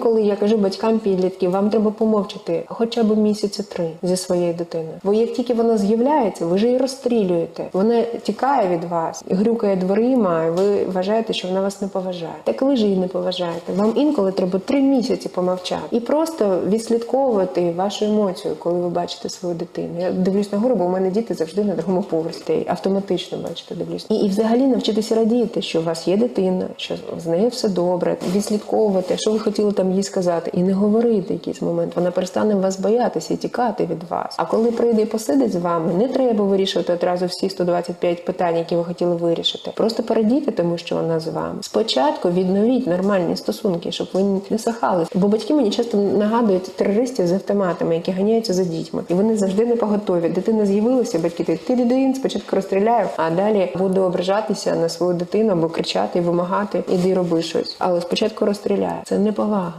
інколи я кажу батькам підлітків, вам треба помовчати хоча б місяці три зі своєю дитиною. Бо як тільки вона з'являється, ви ж її розстрілюєте. Вона тікає від вас, грюкає дверима, і ви вважаєте, що вона вас не поважає. Так ви ж її не поважаєте. Вам інколи треба три місяці помовчати і просто відслідковувати вашу емоцію, коли ви бачите свою дитину. Я дивлюсь на гору, бо у мене діти завжди на другому поверсі. Автоматично бачите, дивлюсь. І, і взагалі навчитися радіти, що у вас є дитина, що з нею все добре, відслідковувати, що ви хотіли там їй сказати, і не говорити якийсь момент. Вона перестане вас боятися і тікати від вас. А коли прийде і посидить з вами, не треба вирішувати одразу всі 125 питань, які ви хотіли вирішити. Просто порадійте тому, що вона з вами. Спочатку відновіть нормальні стосунки, щоб ви не сахались. Бо батьки мені часто нагадують терористів з автоматами, які ганяються за дітьми, і вони завжди не поготові. Дитина з'явилася, батьки ти ти спочатку розстріляю, а далі буду ображатися на свою дитину або кричати і вимагати, іди роби щось. Але спочатку розстріляю. Це не повага.